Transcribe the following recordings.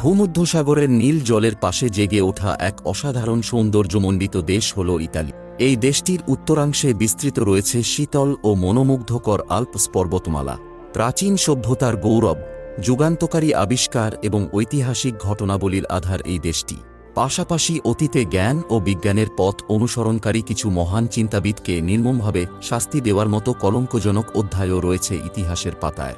ভূমধ্যসাগরের নীল জলের পাশে জেগে ওঠা এক অসাধারণ সৌন্দর্যমণ্ডিত দেশ হল ইতালি। এই দেশটির উত্তরাংশে বিস্তৃত রয়েছে শীতল ও মনোমুগ্ধকর আল্পস পর্বতমালা। প্রাচীন সভ্যতার গৌরব, যুগান্তকারী আবিষ্কার এবং ঐতিহাসিক ঘটনাবলীর আধার এই দেশটি। পাশাপাশি অতীতে জ্ঞান ও বিজ্ঞানের পথ অনুসরণকারী কিছু মহান চিন্তাবিদকে নির্মমভাবে শাস্তি দেওয়ার মতো কলঙ্কজনক অধ্যায়ও রয়েছে ইতিহাসের পাতায়।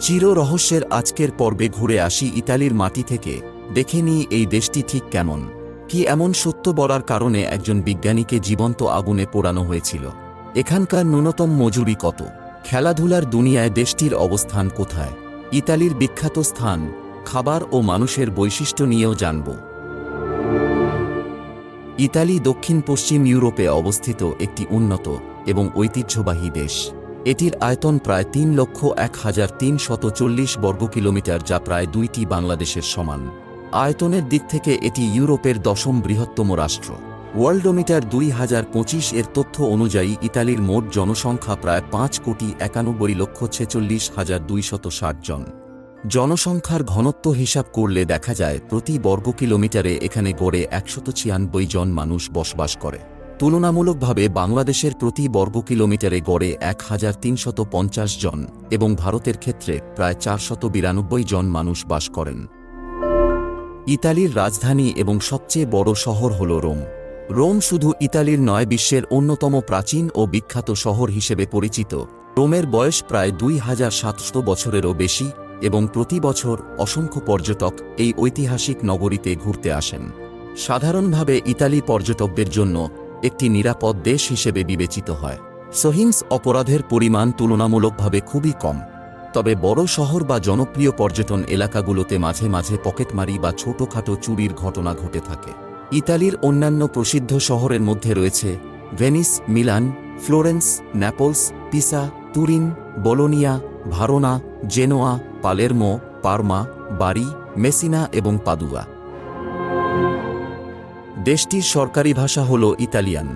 চির রহস্যের আজকের পর্বে ঘুরে আসি ইতালির মাটি থেকে। দেখে নিই এই দেশটি ঠিক কেমন। কি এমন সত্য বলার কারণে একজন বিজ্ঞানীকে জীবন্ত আগুনে পোড়ানো হয়েছিল? এখানকার ন্যূনতম মজুরি কত? খেলাধুলার দুনিয়ায় দেশটির অবস্থান কোথায়? ইতালির বিখ্যাত স্থান, খাবার ও মানুষের বৈশিষ্ট্য নিয়েও জানব। ইতালি দক্ষিণ পশ্চিম ইউরোপে অবস্থিত একটি উন্নত এবং ঐতিহ্যবাহী দেশ। এটির আয়তন প্রায় তিন লক্ষ এক হাজার তিন শত চল্লিশ বর্গ কিলোমিটার, যা প্রায় দুইটি বাংলাদেশের সমান। আয়তনের দিক থেকে এটি ইউরোপের দশম বৃহত্তম রাষ্ট্র। ওয়ার্ল্ডোমিটার দুই হাজার পঁচিশ এর তথ্য অনুযায়ী, ইতালির মোট জনসংখ্যা প্রায় পাঁচ কোটি একানব্বই লক্ষ ছেচল্লিশ হাজার দুইশত ষাট জন। জনসংখ্যার ঘনত্ব হিসাব করলে দেখা যায়, প্রতি বর্গ কিলোমিটারে এখানে গড়ে একশত ছিয়ানব্বই জন মানুষ বসবাস করে। তুলনামূলকভাবে বাংলাদেশের প্রতি বর্গ কিলোমিটারে গড়ে এক হাজার তিনশত পঞ্চাশ জন এবং ভারতের ক্ষেত্রে প্রায় চারশত বিরানব্বই জন মানুষ বাস করেন। ইতালির রাজধানী এবং সবচেয়ে বড় শহর হল রোম। রোম শুধু ইতালির নয়, বিশ্বের অন্যতম প্রাচীন ও বিখ্যাত শহর হিসেবে পরিচিত। রোমের বয়স প্রায় দুই হাজার সাতশো বছরেরও বেশি এবং প্রতি বছর অসংখ্য পর্যটক এই ঐতিহাসিক নগরীতে ঘুরতে আসেন। সাধারণভাবে ইতালি পর্যটকদের জন্য একটি নিরাপদ দেশ হিসেবে বিবেচিত হয়। সহিংস অপরাধের পরিমাণ তুলনামূলকভাবে খুবই কম। তবে বড় শহর বা জনপ্রিয় পর্যটন এলাকাগুলোতে মাঝে মাঝে পকেটমারি বা ছোটখাটো চুরির ঘটনা ঘটে থাকে। ইতালির অন্যান্য প্রসিদ্ধ শহরের মধ্যে রয়েছে Venice, Milan, Florence, Naples, Pisa, Turin, Bologna, Verona, Genoa, Palermo, Parma, Bari, Messina এবং পাদুয়া। দেশটির সরকারি ভাষা হল ইতালিয়ান।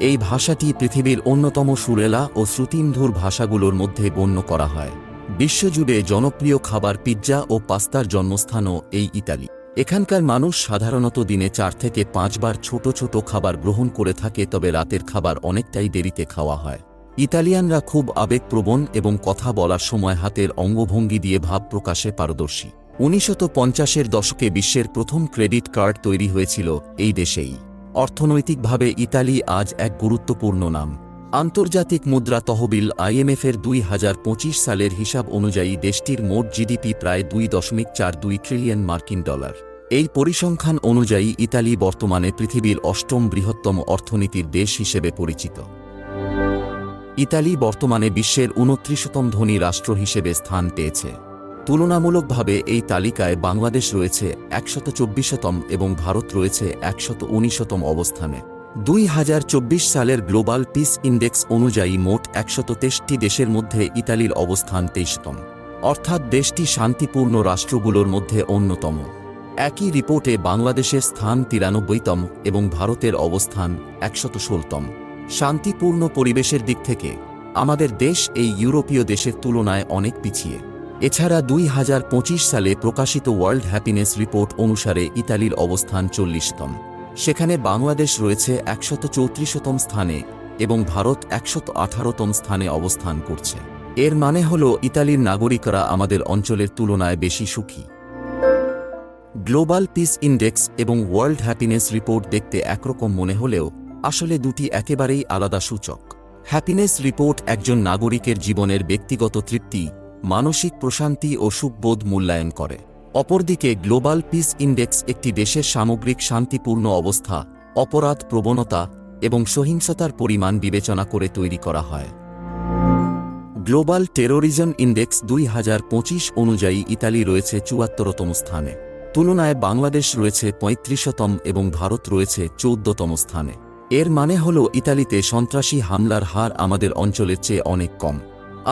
এই ভাষাটি পৃথিবীর অন্যতম সুরেলা ও শ্রুতিমধুর ভাষাগুলোর মধ্যে গণ্য করা হয়। বিশ্বজুড়ে জনপ্রিয় খাবার পিৎজা ও পাস্তার জন্মস্থানও এই ইতালি। এখানকার মানুষ সাধারণত দিনে চার থেকে পাঁচবার ছোট ছোট খাবার গ্রহণ করে থাকে তবে রাতের খাবার অনেকটাই দেরিতে খাওয়া হয়। ইতালিয়ানরা খুব আবেগপ্রবণ এবং কথা বলার সময় হাতের অঙ্গভঙ্গি দিয়ে ভাব প্রকাশে পারদর্শী। উনিশশত পঞ্চাশের দশকে বিশ্বের প্রথম ক্রেডিট কার্ড তৈরি হয়েছিল এই দেশেই। অর্থনৈতিকভাবে ইতালি আজ এক গুরুত্বপূর্ণ নাম। আন্তর্জাতিক মুদ্রা তহবিল আইএমএফের দুই হাজার পঁচিশ সালের হিসাব অনুযায়ী দেশটির মোট জিডিপি প্রায় দুই দশমিক চার দুই ট্রিলিয়ন মার্কিন ডলার। এই পরিসংখ্যান অনুযায়ী ইতালি বর্তমানে পৃথিবীর অষ্টম বৃহত্তম অর্থনীতির দেশ হিসেবে পরিচিত। ইতালি বর্তমানে বিশ্বের উনত্রিশতম ধনী রাষ্ট্র হিসেবে স্থান পেয়েছে। তুলনামূলকভাবে এই তালিকায় বাংলাদেশ রয়েছে একশত চব্বিশতম এবং ভারত রয়েছে একশত উনিশতম অবস্থানে। দুই হাজার চব্বিশ সালের গ্লোবাল পিস ইন্ডেক্স অনুযায়ী মোট একশত তেষ্টি দেশের মধ্যে ইতালির অবস্থান তেইশতম। অর্থাৎ দেশটি শান্তিপূর্ণ রাষ্ট্রগুলোর মধ্যে অন্যতম। একই রিপোর্টে বাংলাদেশের স্থান তিরানব্বইতম এবং ভারতের অবস্থান একশত ষোলতম। শান্তিপূর্ণ পরিবেশের দিক থেকে আমাদের দেশ এই ইউরোপীয় দেশের তুলনায় অনেক পিছিয়ে। এছাড়া দুই হাজার পঁচিশ সালে প্রকাশিত ওয়ার্ল্ড হ্যাপিনেস রিপোর্ট অনুসারে ইতালির অবস্থান চল্লিশতম। সেখানে বাংলাদেশ রয়েছে একশত চৌত্রিশতম স্থানে এবং ভারত একশত আঠারোতম স্থানে অবস্থান করছে। এর মানে হল ইতালির নাগরিকরা আমাদের অঞ্চলের তুলনায় বেশি সুখী। গ্লোবাল পিস ইন্ডেক্স এবং ওয়ার্ল্ড হ্যাপিনেস রিপোর্ট দেখতে একরকম মনে হলেও আসলে দুটি একেবারেই আলাদা সূচক। হ্যাপিনেস রিপোর্ট একজন নাগরিকের জীবনের ব্যক্তিগত তৃপ্তি মানসিক প্রশান্তি ও সুখবোধ মূল্যায়ন করে। অপরদিকে গ্লোবাল পিস ইন্ডেক্স একটি দেশের সামগ্রিক শান্তিপূর্ণ অবস্থা, অপরাধ প্রবণতা এবং সহিংসতার পরিমাণ বিবেচনা করে তৈরি করা হয়। গ্লোবাল টেরোরিজম ইন্ডেক্স দুই হাজার পঁচিশ অনুযায়ী ইতালি রয়েছে চুয়াত্তরতম স্থানে। তুলনায় বাংলাদেশ রয়েছে পঁয়ত্রিশতম এবং ভারত রয়েছে চৌদ্দতম স্থানে। এর মানে হল ইতালিতে সন্ত্রাসী হামলার হার আমাদের অঞ্চলের চেয়ে অনেক কম।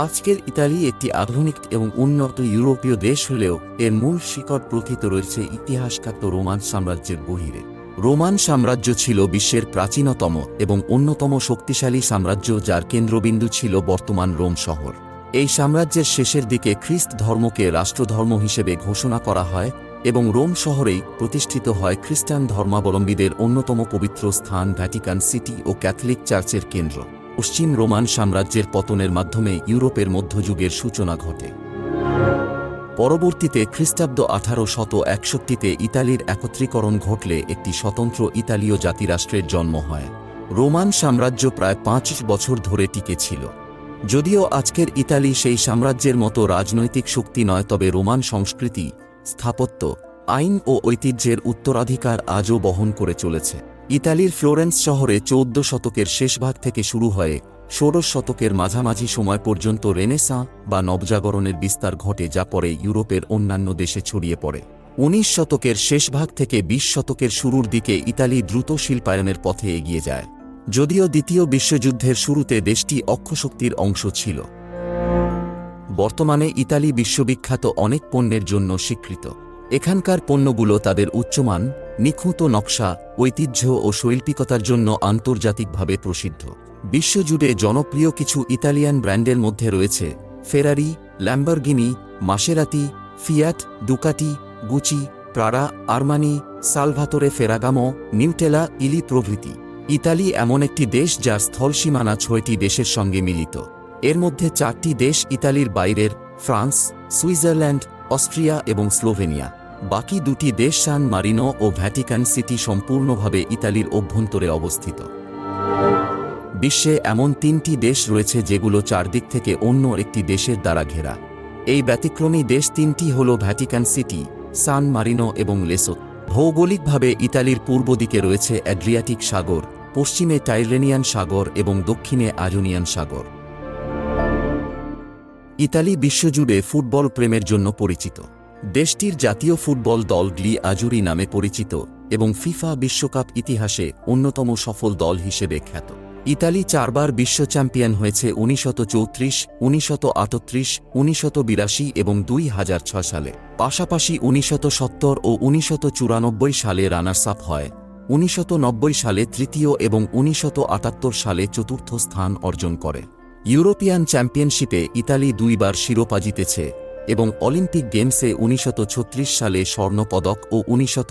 আজকের ইতালি একটি আধুনিক এবং উন্নত ইউরোপীয় দেশ হলেও এর মূল শিকড় প্রথিত রয়েছে ইতিহাসখ্যাত রোমান সাম্রাজ্যের বহিরে। রোমান সাম্রাজ্য ছিল বিশ্বের প্রাচীনতম এবং অন্যতম শক্তিশালী সাম্রাজ্য যার কেন্দ্রবিন্দু ছিল বর্তমান রোম শহর। এই সাম্রাজ্যের শেষের দিকে খ্রিস্ট ধর্মকে রাষ্ট্রধর্ম হিসেবে ঘোষণা করা হয় এবং রোম শহরেই প্রতিষ্ঠিত হয় খ্রিস্টান ধর্মাবলম্বীদের অন্যতম পবিত্র স্থান ভ্যাটিকান সিটি ও ক্যাথলিক চার্চের কেন্দ্র। পশ্চিম রোমান সাম্রাজ্যের পতনের মাধ্যমে ইউরোপের মধ্যযুগের সূচনা ঘটে। পরবর্তীতে খ্রিস্টাব্দ আঠারো শত একষট্টিতে ইতালির একত্রীকরণ ঘটলে একটি স্বতন্ত্র ইতালীয় জাতিরাষ্ট্রের জন্ম হয়। রোমান সাম্রাজ্য প্রায় পাঁচ বছর ধরে টিকে ছিল। যদিও আজকের ইতালি সেই সাম্রাজ্যের মতো রাজনৈতিক শক্তি নয়, তবে রোমান সংস্কৃতি, স্থাপত্য, আইন ও ঐতিহ্যের উত্তরাধিকার আজও বহন করে চলেছে। ইতালির ফ্লোরেন্স শহরে চৌদ্দ শতকের শেষভাগ থেকে শুরু হয়ে ষোড়শ শতকের মাঝামাঝি সময় পর্যন্ত রেনেসাঁ বা নবজাগরণের বিস্তার ঘটে যা পরে ইউরোপের অন্যান্য দেশে ছড়িয়ে পড়ে। উনিশ শতকের শেষভাগ থেকে বিশ শতকের শুরুর দিকে ইতালি দ্রুত শিল্পায়নের পথে এগিয়ে যায়, যদিও দ্বিতীয় বিশ্বযুদ্ধের শুরুতে দেশটি অক্ষশক্তির অংশ ছিল। বর্তমানে ইতালি বিশ্ববিখ্যাত অনেক পণ্যের জন্য স্বীকৃত। এখানকার পণ্যগুলো তাদের উচ্চমান নিখুঁত নকশা, ঐতিহ্য ও শৈল্পিকতার জন্য আন্তর্জাতিকভাবে প্রসিদ্ধ। বিশ্বজুড়ে জনপ্রিয় কিছু ইতালিয়ান ব্র্যান্ডের মধ্যে রয়েছে Ferrari Lamborghini Maserati Fiat Ducati Gucci Prada Armani Salvatore Ferragamo Nutella Illy প্রভৃতি। ইতালি এমন একটি দেশ যার স্থলসীমানা ছয়টি দেশের সঙ্গে মিলিত। এর মধ্যে চারটি দেশ ইতালির বাইরের, ফ্রান্স, সুইজারল্যান্ড, অস্ট্রিয়া এবং স্লোভেনিয়া। বাকি দুটি দেশ সান মারিনো ও ভ্যাটিকান সিটি সম্পূর্ণভাবে ইতালির অভ্যন্তরে অবস্থিত। বিশ্বে এমন তিনটি দেশ রয়েছে যেগুলো চারদিক থেকে অন্য একটি দেশের দ্বারা ঘেরা। এই ব্যতিক্রমী দেশ তিনটি হল ভ্যাটিকান সিটি, সান মারিনো এবং লেসোত ভৌগোলিকভাবে ইতালির পূর্ব দিকে রয়েছে অ্যাড্রিয়াটিক সাগর, পশ্চিমে টাইরেনিয়ান সাগর এবং দক্ষিণে আজোনিয়ান সাগর। ইতালি বিশ্বজুড়ে ফুটবল প্রেমের জন্য পরিচিত। দেশটির জাতীয় ফুটবল দল গ্লি আজুরি নামে পরিচিত এবং ফিফা বিশ্বকাপ ইতিহাসে অন্যতম সফল দল হিসেবে খ্যাত। ইতালি চারবার বিশ্ব চ্যাম্পিয়ন হয়েছে উনিশশত চৌত্রিশ উনিশশত আটত্রিশ উনিশশত বিরাশি এবং দুই হাজার ছয় সালে। পাশাপাশি উনিশশত সত্তর ও উনিশশত চুরানব্বই সালে রানার্স আপ হয়। উনিশশত নব্বই সালে তৃতীয় এবং উনিশশত আটাত্তর সালে চতুর্থ স্থান অর্জন করে। ইউরোপিয়ান চ্যাম্পিয়নশিপে ইতালি দুইবার শিরোপা জিতেছে। এবং অলিম্পিক গেমসে উনিশশত সালে স্বর্ণপদক ও উনিশশত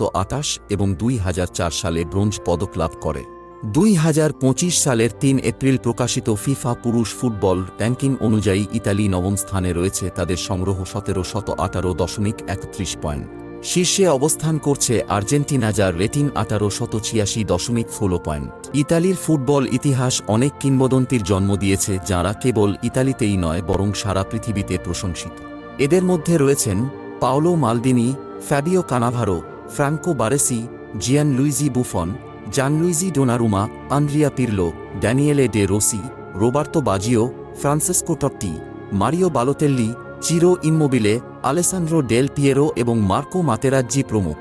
এবং দুই হাজার চার সালে ব্রোঞ্জ পদক লাভ করে। দুই হাজার পঁচিশ সালের তিন এপ্রিল প্রকাশিত ফিফা পুরুষ ফুটবল র্যাঙ্কিং অনুযায়ী ইতালি নবম স্থানে রয়েছে তাদের সংগ্রহ সতেরো শত আঠারো দশমিক একত্রিশ পয়েন্ট। শীর্ষে অবস্থান করছে আর্জেন্টিনা, যার রেটিং আঠারো শত ছিয়াশি দশমিক ষোলো পয়েন্ট। ইতালির ফুটবল ইতিহাস অনেক কিংবদন্তির জন্ম দিয়েছে, যাঁরা কেবল ইতালিতেই নয়, বরং সারা পৃথিবীতে প্রশংসিত। এদের মধ্যে রয়েছেন Paolo Maldini, Fabio Cannavaro, Franco Baresi Gian Luigi Buffon, Gianluigi Donnarumma, Andrea Pirlo, Daniele De Rossi, Roberto Baggio, Francesco Totti, Mario Balotelli, Ciro Immobile, Alessandro Del Piero এবং মার্কো মাতেরাজ্জি প্রমুখ।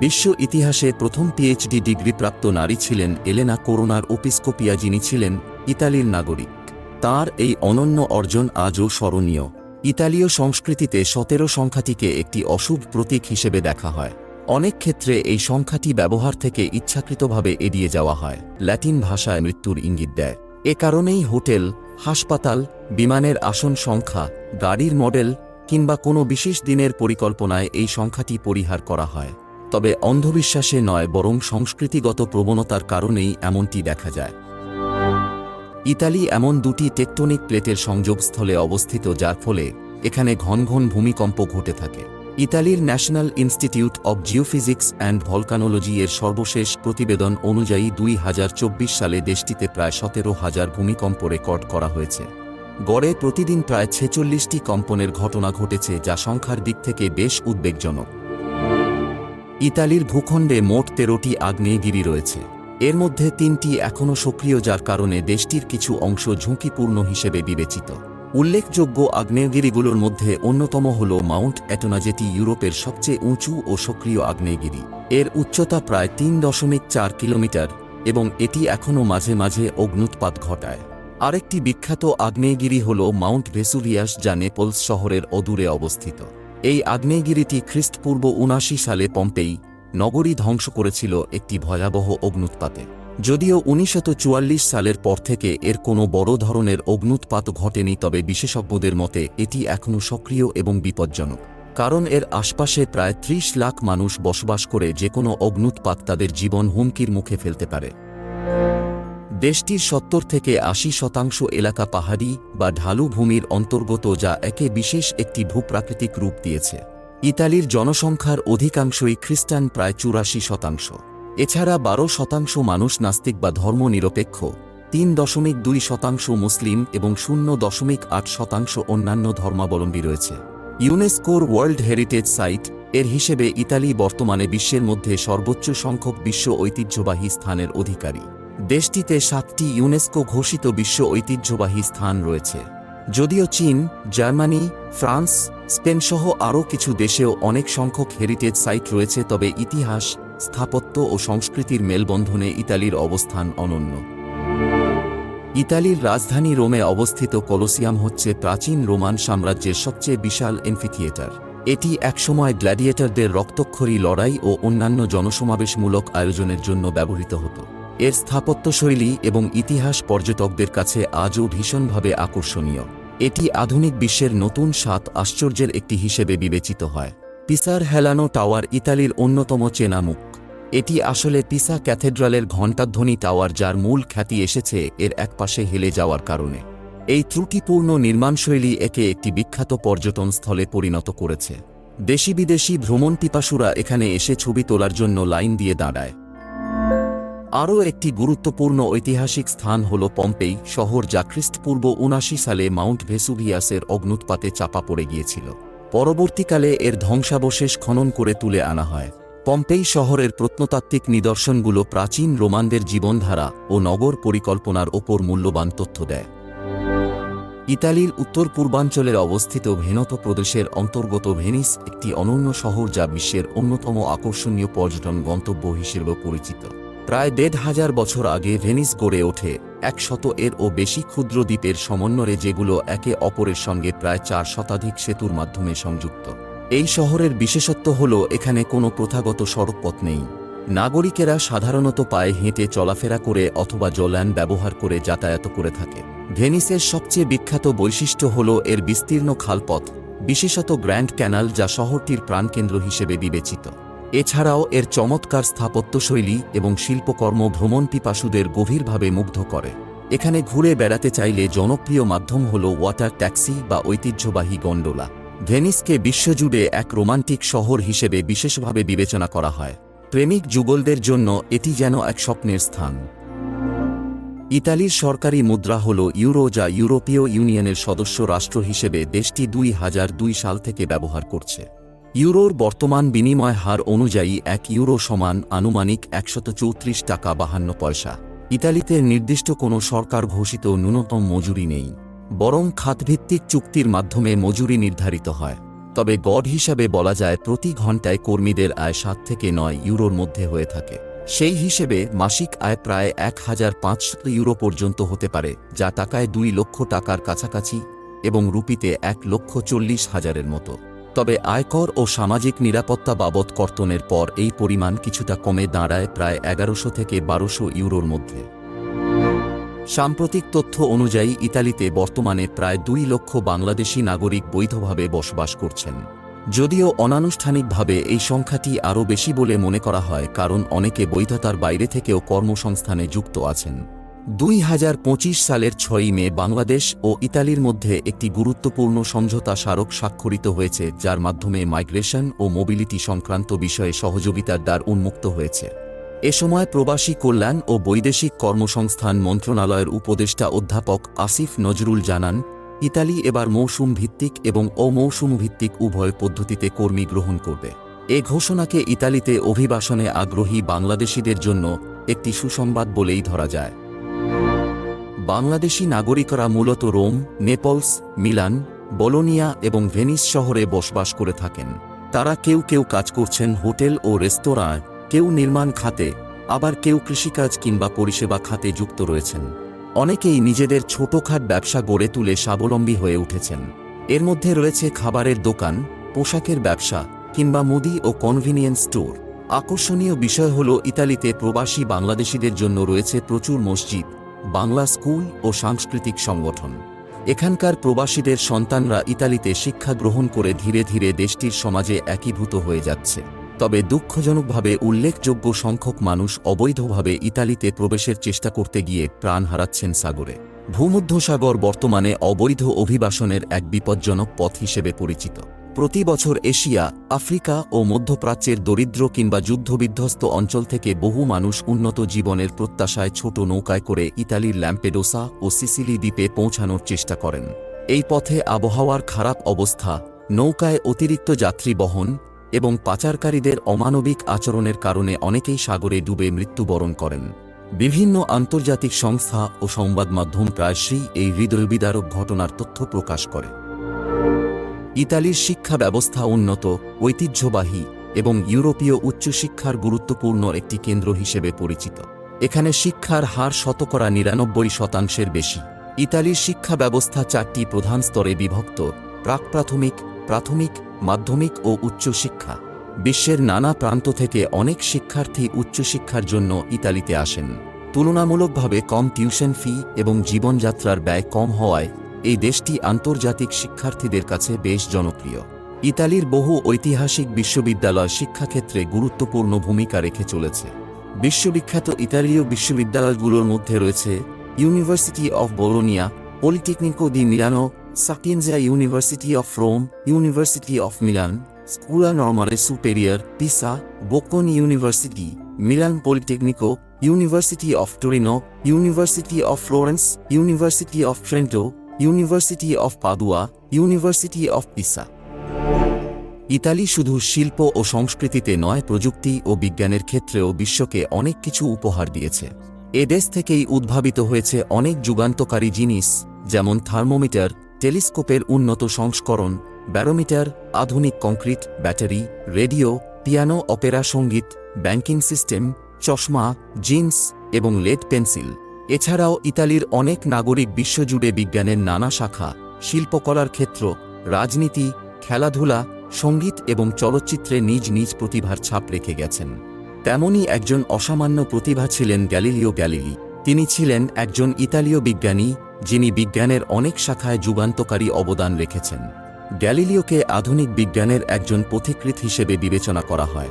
বিশ্ব ইতিহাসে প্রথম পিএইচডি ডিগ্রিপ্রাপ্ত নারী ছিলেন এলেনা করোনার ওপিস্কোপিয়া যিনি ছিলেন ইতালির নাগরিক। তার এই অনন্য অর্জন আজও স্মরণীয়। ইতালীয় সংস্কৃতিতে সতেরো সংখ্যাটিকে একটি অশুভ প্রতীক হিসেবে দেখা হয়। অনেক ক্ষেত্রে এই সংখ্যাটি ব্যবহার থেকে ইচ্ছাকৃতভাবে এড়িয়ে যাওয়া হয়। ল্যাটিন ভাষায় মৃত্যুর ইঙ্গিত দেয়। এ কারণেই হোটেল, হাসপাতাল, বিমানের আসন সংখ্যা, গাড়ির মডেল কিংবা কোনো বিশেষ দিনের পরিকল্পনায় এই সংখ্যাটি পরিহার করা হয়। তবে অন্ধবিশ্বাসে নয়, বরং সংস্কৃতিগত প্রবণতার কারণেই এমনটি দেখা যায়। ইতালি এমন দুটি টেকটনিক প্লেটের সংযোগস্থলে অবস্থিত যার ফলে এখানে ঘন ঘন ভূমিকম্প ঘটে থাকে। ইতালির National Institute of Geophysics and Volcanology এর সর্বশেষ প্রতিবেদন অনুযায়ী দুই হাজার চব্বিশ সালে দেশটিতে প্রায় সতেরো হাজার ভূমিকম্প রেকর্ড করা হয়েছে। গড়ে প্রতিদিন প্রায় ছেচল্লিশটি কম্পনের ঘটনা ঘটেছে যা সংখ্যার দিক থেকে বেশ উদ্বেগজনক। ইতালির ভূখণ্ডে মোট তেরোটি আগ্নেয়গিরি রয়েছে। এর মধ্যে তিনটি এখনও সক্রিয় যার কারণে দেশটির কিছু অংশ ঝুঁকিপূর্ণ হিসেবে বিবেচিত। উল্লেখযোগ্য আগ্নেয়গিরিগুলোর মধ্যে অন্যতম হল মাউন্ট অ্যাটোনা, যেটি ইউরোপের সবচেয়ে উঁচু ও সক্রিয় আগ্নেয়গিরি। এর উচ্চতা প্রায় তিন দশমিক চার কিলোমিটার এবং এটি এখনও মাঝে মাঝে অগ্নুৎপাত ঘটায়। আরেকটি বিখ্যাত আগ্নেয়গিরি হল মাউন্ট ভেসুভিয়াস যা নেপলস শহরের অদূরে অবস্থিত। এই আগ্নেয়গিরিটি খ্রিস্টপূর্ব উনাশি সালে পম্পেই নগরী ধ্বংস করেছিল একটি ভয়াবহ অগ্নুৎপাতে। যদিও উনিশশো সালের পর থেকে এর কোনো বড় ধরনের অগ্নুৎপাত ঘটেনি, তবে বিশেষজ্ঞদের মতে এটি এখনও সক্রিয় এবং বিপজ্জনক। কারণ এর আশপাশে প্রায় ত্রিশ লাখ মানুষ বসবাস করে যে কোনো অগ্নুৎপাত তাদের জীবন হুমকির মুখে ফেলতে পারে। দেশটির সত্তর থেকে আশি শতাংশ এলাকা পাহাড়ি বা ঢালু ভূমির অন্তর্গত, যা একে বিশেষ একটি ভূপ্রাকৃতিক রূপ দিয়েছে। ইতালির জনসংখ্যার অধিকাংশই খ্রিস্টান প্রায় চুরাশি শতাংশ। এছাড়া বারো শতাংশ মানুষ নাস্তিক বা ধর্মনিরপেক্ষ, তিন দশমিক দুই শতাংশ মুসলিম এবং শূন্য দশমিক আট শতাংশ অন্যান্য ধর্মাবলম্বী রয়েছে। ইউনেস্কোর ওয়ার্ল্ড হেরিটেজ সাইট এর হিসেবে ইতালি বর্তমানে বিশ্বের মধ্যে সর্বোচ্চ সংখ্যক বিশ্ব ঐতিহ্যবাহী স্থানের অধিকারী। দেশটিতে সাতটি ইউনেস্কো ঘোষিত বিশ্ব ঐতিহ্যবাহী স্থান রয়েছে। যদিও চীন, জার্মানি, ফ্রান্স, স্পেন সহ আরও কিছু দেশেও অনেক সংখ্যক হেরিটেজ সাইট রয়েছে, তবে ইতিহাস, স্থাপত্য ও সংস্কৃতির মেলবন্ধনে ইতালির অবস্থান অনন্য। ইতালির রাজধানী রোমে অবস্থিত কলোসিয়াম হচ্ছে প্রাচীন রোমান সাম্রাজ্যের সবচেয়ে বিশাল এমফিথিয়েটার এটি একসময় গ্ল্যাডিয়েটরদের রক্তক্ষরী লড়াই ও অন্যান্য জনসমাবেশমূলক আয়োজনের জন্য ব্যবহৃত হতো। এর স্থাপত্যশৈলী এবং ইতিহাস পর্যটকদের কাছে আজও ভীষণভাবে আকর্ষণীয়। এটি আধুনিক বিশ্বের নতুন সাত আশ্চর্যের একটি হিসেবে বিবেচিত হয়। পিসার হেলানো টাওয়ার ইতালির অন্যতম চেনা মুখ এটি আসলে পিসা ক্যাথেড্রালের ঘণ্টাধ্বনি টাওয়ার যার মূল খ্যাতি এসেছে এর একপাশে হেলে যাওয়ার কারণে। এই ত্রুটিপূর্ণ নির্মাণশৈলী একে একটি বিখ্যাত পর্যটন স্থলে পরিণত করেছে। দেশি বিদেশি ভ্রমণ পিপাসুরা এখানে এসে ছবি তোলার জন্য লাইন দিয়ে দাঁড়ায়। আরও একটি গুরুত্বপূর্ণ ঐতিহাসিক স্থান হল পম্পেই, শহর যা খ্রিস্টপূর্ব উনাশি সালে মাউন্ট ভেসুভিয়াসের অগ্নুৎপাতে চাপা পড়ে গিয়েছিল। পরবর্তীকালে এর ধ্বংসাবশেষ খনন করে তুলে আনা হয়। পম্পেই শহরের প্রত্নতাত্ত্বিক নিদর্শনগুলো প্রাচীন রোমানদের জীবনধারা ও নগর পরিকল্পনার ওপর মূল্যবান তথ্য দেয়। ইতালির উত্তর পূর্বাঞ্চলের অবস্থিত ভেনত প্রদেশের অন্তর্গত ভেনিস একটি অনন্য শহর যা বিশ্বের অন্যতম আকর্ষণীয় পর্যটন গন্তব্য হিসেবে পরিচিত। প্রায় দেড় হাজার বছর আগে ভেনিস গড়ে ওঠে। একশত এর ও বেশি ক্ষুদ্র দ্বীপের সমন্বয়ে যেগুলো একে অপরের সঙ্গে প্রায় চার শতাধিক সেতুর মাধ্যমে সংযুক্ত। এই শহরের বিশেষত্ব হল, এখানে কোনো প্রথাগত সড়কপথ নেই। নাগরিকেরা সাধারণত পায়ে হেঁটে চলাফেরা করে অথবা জলায়ন ব্যবহার করে যাতায়াত করে থাকে। ভেনিসের সবচেয়ে বিখ্যাত বৈশিষ্ট্য হল, এর বিস্তীর্ণ খালপথ, বিশেষত গ্র্যান্ড ক্যানাল যা শহরটির প্রাণকেন্দ্র হিসেবে বিবেচিত। এছাড়াও এর চমৎকার স্থাপত্যশৈলী এবং শিল্পকর্ম ভ্রমণ পিপাসুদের গভীরভাবে মুগ্ধ করে। এখানে ঘুরে বেড়াতে চাইলে জনপ্রিয় মাধ্যম হল ওয়াটার ট্যাক্সি বা ঐতিহ্যবাহী গন্ডোলা। ভেনিসকে বিশ্বজুড়ে এক রোমান্টিক শহর হিসেবে বিশেষভাবে বিবেচনা করা হয়। প্রেমিক যুগলদের জন্য এটি যেন এক স্বপ্নের স্থান। ইতালির সরকারি মুদ্রা হল ইউরো যা ইউরোপীয় ইউনিয়নের সদস্য রাষ্ট্র হিসেবে দেশটি দুই হাজার দুই সাল থেকে ব্যবহার করছে। ইউরোর বর্তমান বিনিময় হার অনুযায়ী এক ইউরো সমান আনুমানিক একশত চৌত্রিশ টাকা বাহান্ন পয়সা। ইতালিতে নির্দিষ্ট কোনো সরকার ঘোষিত ন্যূনতম মজুরি নেই, বরং খাতভিত্তিক চুক্তির মাধ্যমে মজুরি নির্ধারিত হয়। তবে গড় হিসাবে বলা যায় প্রতি ঘন্টায় কর্মীদের আয় সাত থেকে নয় ইউরোর মধ্যে হয়ে থাকে। সেই হিসেবে মাসিক আয় প্রায় এক হাজার পাঁচশত ইউরো পর্যন্ত হতে পারে, যা টাকায় দুই লক্ষ টাকার কাছাকাছি এবং রুপিতে এক লক্ষ চল্লিশ হাজারের মতো। তবে আয়কর ও সামাজিক নিরাপত্তা বাবদ কর্তনের পর এই পরিমাণ কিছুটা কমে দাঁড়ায় প্রায় এগারোশো থেকে বারোশো ইউরোর মধ্যে। সাম্প্রতিক তথ্য অনুযায়ী ইতালিতে বর্তমানে প্রায় দুই লক্ষ বাংলাদেশি নাগরিক বৈধভাবে বসবাস করছেন। যদিও অনানুষ্ঠানিকভাবে এই সংখ্যাটি আরও বেশি বলে মনে করা হয়, কারণ অনেকে বৈধতার বাইরে থেকেও কর্মসংস্থানে যুক্ত আছেন। দুই হাজার পঁচিশ সালের ছয়ই মে বাংলাদেশ ও ইতালির মধ্যে একটি গুরুত্বপূর্ণ সমঝোতা স্মারক স্বাক্ষরিত হয়েছে, যার মাধ্যমে মাইগ্রেশন ও মোবিলিটি সংক্রান্ত বিষয়ে সহযোগিতার দ্বার উন্মুক্ত হয়েছে। এ সময় প্রবাসী কল্যাণ ও বৈদেশিক কর্মসংস্থান মন্ত্রণালয়ের উপদেষ্টা অধ্যাপক আসিফ নজরুল জানান, ইতালি এবার মৌসুম ভিত্তিক এবং অমৌসুম ভিত্তিক উভয় পদ্ধতিতে কর্মী গ্রহণ করবে। এ ঘোষণাকে ইতালিতে অভিবাসনে আগ্রহী বাংলাদেশিদের জন্য একটি সুসংবাদ বলেই ধরা যায়। বাংলাদেশি নাগরিকরা মূলত রোম, নেপলস, মিলান, বলোনিয়া এবং ভেনিস শহরে বসবাস করে থাকেন। তারা কেউ কেউ কাজ করছেন হোটেল ও রেস্তোরাঁয় কেউ নির্মাণ খাতে, আবার কেউ কৃষিকাজ কিংবা পরিষেবা খাতে যুক্ত রয়েছেন। অনেকেই নিজেদের ছোটখাট ব্যবসা গড়ে তুলে স্বাবলম্বী হয়ে উঠেছেন। এর মধ্যে রয়েছে খাবারের দোকান, পোশাকের ব্যবসা কিংবা মুদি ও কনভিনিয়েন্স স্টোর। আকর্ষণীয় বিষয় হল ইতালিতে প্রবাসী বাংলাদেশিদের জন্য রয়েছে প্রচুর মসজিদ বাংলা স্কুল ও সাংস্কৃতিক সংগঠন। এখানকার প্রবাসীদের সন্তানরা ইতালিতে শিক্ষা গ্রহণ করে ধীরে ধীরে দেশটির সমাজে একীভূত হয়ে যাচ্ছে। তবে দুঃখজনকভাবে উল্লেখযোগ্য সংখ্যক মানুষ অবৈধভাবে ইতালিতে প্রবেশের চেষ্টা করতে গিয়ে প্রাণ হারাচ্ছেন সাগরে। ভূমধ্যসাগর বর্তমানে অবৈধ অভিবাসনের এক বিপজ্জনক পথ হিসেবে পরিচিত। প্রতি বছর এশিয়া, আফ্রিকা ও মধ্যপ্রাচ্যের দরিদ্র কিংবা যুদ্ধবিধ্বস্ত অঞ্চল থেকে বহু মানুষ উন্নত জীবনের প্রত্যাশায় ছোট নৌকায় করে ইতালির ল্যাম্পেডোসা ও সিসিলি দ্বীপে পৌঁছানোর চেষ্টা করেন। এই পথে আবহাওয়ার খারাপ অবস্থা, নৌকায় অতিরিক্ত যাত্রী বহন এবং পাচারকারীদের অমানবিক আচরণের কারণে অনেকেই সাগরে ডুবে মৃত্যুবরণ করেন। বিভিন্ন আন্তর্জাতিক সংস্থা ও সংবাদ মাধ্যম প্রায়শই এই হৃদয়বিদারক ঘটনার তথ্য প্রকাশ করে। ইতালির শিক্ষা ব্যবস্থা উন্নত, ঐতিহ্যবাহী এবং ইউরোপীয় উচ্চশিক্ষার গুরুত্বপূর্ণ একটি কেন্দ্র হিসেবে পরিচিত। এখানে শিক্ষার হার শতকরা নিরানব্বই শতাংশের বেশি। ইতালির শিক্ষা ব্যবস্থা চারটি প্রধান স্তরে বিভক্ত প্রাক প্রাথমিক প্রাথমিক, মাধ্যমিক ও উচ্চশিক্ষা। বিশ্বের নানা প্রান্ত থেকে অনেক শিক্ষার্থী উচ্চশিক্ষার জন্য ইতালিতে আসেন। তুলনামূলকভাবে কম টিউশন ফি এবং জীবনযাত্রার ব্যয় কম হওয়ায় এই দেশটি আন্তর্জাতিক শিক্ষার্থীদের কাছে বেশ জনপ্রিয়। ইতালির বহু ঐতিহাসিক বিশ্ববিদ্যালয় শিক্ষাক্ষেত্রে গুরুত্বপূর্ণ ভূমিকা রেখে চলেছে। বিশ্ববিখ্যাত ইতালীয় বিশ্ববিদ্যালয়গুলোর মধ্যে রয়েছে University of Bologna Politecnico di Milano Sapienza University of Rome University of Milan Scuola Normale Superiore Pisa Bocconi University Milan Politecnico University of Torino University of Florence University of Trento University of Padua University of Pisa Italy শুধু শিল্প ও সংস্কৃতিতে নয়, প্রযুক্তি ও বিজ্ঞানের ক্ষেত্রেও বিশ্বকে অনেক কিছু উপহার দিয়েছে। এ দেশ থেকেই উদ্ভাবিত হয়েছে অনেক যুগান্তকারী জিনিস, যেমন থার্মোমিটার, টেলিস্কোপের উন্নত সংস্করণ, ব্যারোমিটার, আধুনিক concrete, battery, radio, piano, opera, সংগীত, ব্যাংকিং সিস্টেম, চশমা, জিন্স এবং লেড পেন্সিল। এছাড়াও ইতালির অনেক নাগরিক বিশ্বজুড়ে বিজ্ঞানের নানা শাখা, শিল্পকলার ক্ষেত্র, রাজনীতি, খেলাধুলা, সংগীত এবং চলচ্চিত্রে নিজ নিজ প্রতিভার ছাপ রেখে গেছেন। তেমনই একজন অসামান্য প্রতিভা ছিলেন গ্যালিলিও গ্যালিলি। তিনি ছিলেন একজন ইতালীয় বিজ্ঞানী, যিনি বিজ্ঞানের অনেক শাখায় যুগান্তকারী অবদান রেখেছেন। গ্যালিলিওকে আধুনিক বিজ্ঞানের একজন পথিকৃৎ হিসেবে বিবেচনা করা হয়।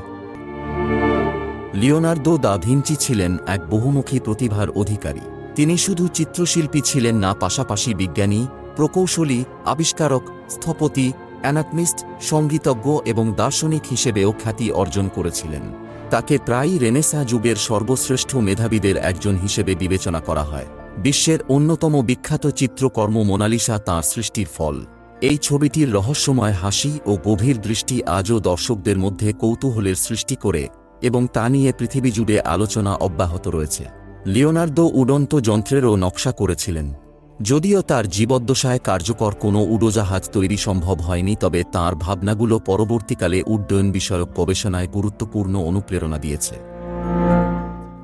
লিওনার্দো দা ভিঞ্চি ছিলেন এক বহুমুখী প্রতিভার অধিকারী। তিনি শুধু চিত্রশিল্পী ছিলেন না, পাশাপাশি বিজ্ঞানী, প্রকৌশলী, আবিষ্কারক, স্থপতি অ্যানাটমিস্ট সঙ্গীতজ্ঞ এবং দার্শনিক হিসেবেও খ্যাতি অর্জন করেছিলেন। তাকে প্রায়ই রেনেসা যুগের সর্বশ্রেষ্ঠ মেধাবীদের একজন হিসেবে বিবেচনা করা হয়। বিশ্বের অন্যতম বিখ্যাত চিত্রকর্ম মোনালিসা তাঁর সৃষ্টির ফল। এই ছবিটির রহস্যময় হাসি ও গভীর দৃষ্টি আজও দর্শকদের মধ্যে কৌতূহলের সৃষ্টি করে এবং তা নিয়ে পৃথিবী জুড়ে আলোচনা অব্যাহত রয়েছে। লিওনার্দো উড়ন্ত যন্ত্রেরও নকশা করেছিলেন। যদিও তার জীবদ্দশায় কার্যকর কোনো উড়োজাহাজ তৈরি সম্ভব হয়নি, তবে তার ভাবনাগুলো পরবর্তীকালে উড্ডয়ন বিষয়ক গবেষণায় গুরুত্বপূর্ণ অনুপ্রেরণা দিয়েছে।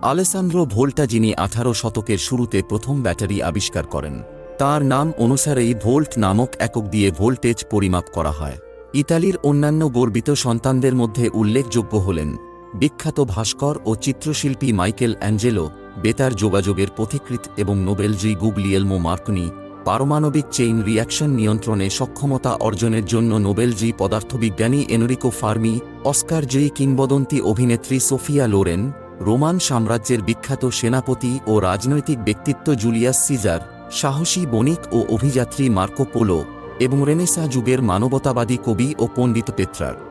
আলেসান্দ্রো ভোল্টা, যিনি আঠারো শতকের শুরুতে প্রথম ব্যাটারি আবিষ্কার করেন, তার নাম অনুসারেই ভোল্ট নামক একক দিয়ে ভোল্টেজ পরিমাপ করা হয়। ইতালির অন্যান্য গর্বিত সন্তানদের মধ্যে উল্লেখযোগ্য হলেন বিখ্যাত ভাস্কর ও চিত্রশিল্পী মাইকেল অ্যাঞ্জেলো, বেতার যোগাযোগের পথিকৃৎ এবং নোবেলজি গুগলিয়েলমো মার্কনি, পারমাণবিক চেইন রিয়াকশন নিয়ন্ত্রণে সক্ষমতা অর্জনের জন্য নোবেলজি পদার্থবিজ্ঞানী এনরিকো ফার্মি, অস্কার জয়ী কিংবদন্তি অভিনেত্রী সোফিয়া লোরেন, রোমান সাম্রাজ্যের বিখ্যাত সেনাপতি ও রাজনৈতিক ব্যক্তিত্ব জুলিয়াস সিজার, সাহসী বণিক ও অভিযাত্রী মার্কো পোলো এবং রেনেসা যুগের মানবতাবাদী কবি ও পণ্ডিত পেত্রার্ক।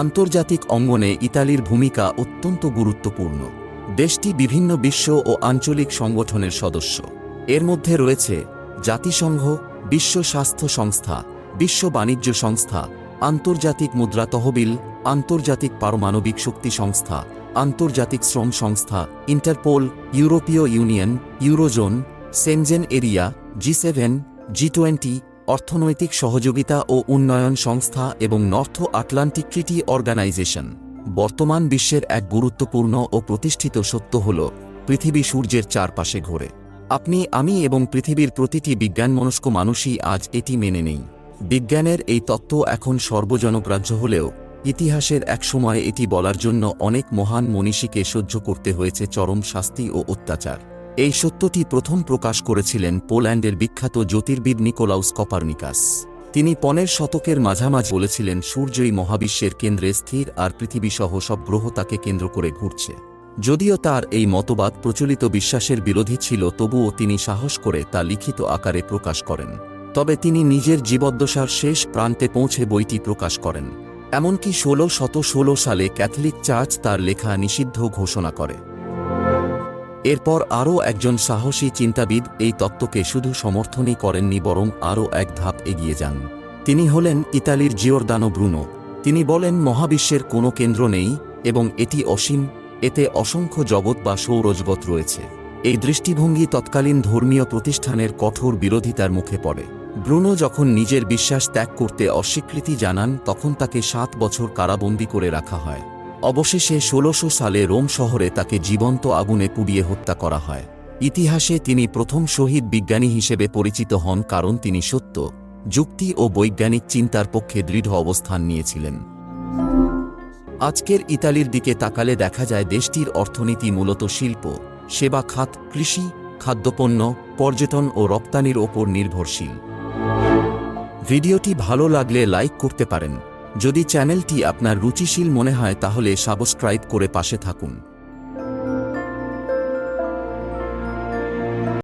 আন্তর্জাতিক অঙ্গনে ইতালির ভূমিকা অত্যন্ত গুরুত্বপূর্ণ। দেশটি বিভিন্ন বিশ্ব ও আঞ্চলিক সংগঠনের সদস্য। এর মধ্যে রয়েছে জাতিসংঘ, বিশ্ব স্বাস্থ্য সংস্থা, বিশ্ব বাণিজ্য সংস্থা, আন্তর্জাতিক মুদ্রা তহবিল, আন্তর্জাতিক পারমাণবিক শক্তি সংস্থা, আন্তর্জাতিক শ্রম সংস্থা, ইন্টারপোল, ইউরোপীয় Union, Eurozone, Schengen area, G seven, G twenty অর্থনৈতিক সহযোগিতা ও উন্নয়ন সংস্থা এবং নর্থ আটলান্টিক ট্রিটি অর্গানাইজেশন। বর্তমান বিশ্বের এক গুরুত্বপূর্ণ ও প্রতিষ্ঠিত সত্য হল, পৃথিবী সূর্যের চারপাশে ঘোরে। আপনি, আমি এবং পৃথিবীর প্রতিটি বিজ্ঞানমনস্ক মানুষই আজ এটি মেনে নেই। বিজ্ঞানের এই তত্ত্ব এখন সর্বজনগ্রাহ্য হলেও, ইতিহাসের এক সময় এটি বলার জন্য অনেক মহান মনীষীকে সহ্য করতে হয়েছে চরম শাস্তি ও অত্যাচার। এই সত্যটি প্রথম প্রকাশ করেছিলেন পোল্যান্ডের বিখ্যাত জ্যোতির্বিদ নিকোলাউস কপারনিকাস। তিনি পনেরো শতকের মাঝামাঝি বলেছিলেন, সূর্যই মহাবিশ্বের কেন্দ্রে স্থির আর পৃথিবীসহ সব গ্রহ তাকে কেন্দ্র করে ঘুরছে। যদিও তার এই মতবাদ প্রচলিত বিশ্বাসের বিরোধী ছিল, তবুও তিনি সাহস করে তা লিখিত আকারে প্রকাশ করেন। তবে তিনি নিজের জীবদ্দশার শেষ প্রান্তে পৌঁছে বইটি প্রকাশ করেন। এমনকি ষোলো শত ষোলো সালে ক্যাথলিক চার্চ তার লেখা নিষিদ্ধ ঘোষণা করে। এরপর আরও একজন সাহসী চিন্তাবিদ এই তত্ত্বকে শুধু সমর্থনই করেননি বরং আরও এক ধাপ এগিয়ে যান। তিনি হলেন ইতালির জিওরদানো ব্রুনো। তিনি বলেন, মহাবিশ্বের কোনো কেন্দ্র নেই এবং এটি অসীম, এতে অসংখ্য জগৎ বা সৌরজগৎ রয়েছে। এই দৃষ্টিভঙ্গি তৎকালীন ধর্মীয় প্রতিষ্ঠানের কঠোর বিরোধিতার মুখে পড়ে। ব্রুনো যখন নিজের বিশ্বাস ত্যাগ করতে অস্বীকৃতি জানান, তখন তাকে সাত বছর কারাবন্দী করে রাখা হয়। অবশেষে ষোলোশো সালে রোম শহরে তাকে জীবন্ত আগুনে পুড়িয়ে হত্যা করা হয়। ইতিহাসে তিনি প্রথম শহীদ বিজ্ঞানী হিসেবে পরিচিত হন কারণ তিনি সত্য, যুক্তি ও বৈজ্ঞানিক চিন্তার পক্ষে দৃঢ় অবস্থান নিয়েছিলেন। আজকের ইতালির দিকে তাকালে দেখা যায় দেশটির অর্থনীতি মূলত শিল্প, সেবা খাত, কৃষি, খাদ্যপণ্য, পর্যটন ও রপ্তানির ওপর নির্ভরশীল। ভিডিওটি ভালো লাগলে লাইক করতে পারেন। যদি চ্যানেলটি আপনার রুচিশীল মনে হয় তাহলে সাবস্ক্রাইব করে পাশে থাকুন।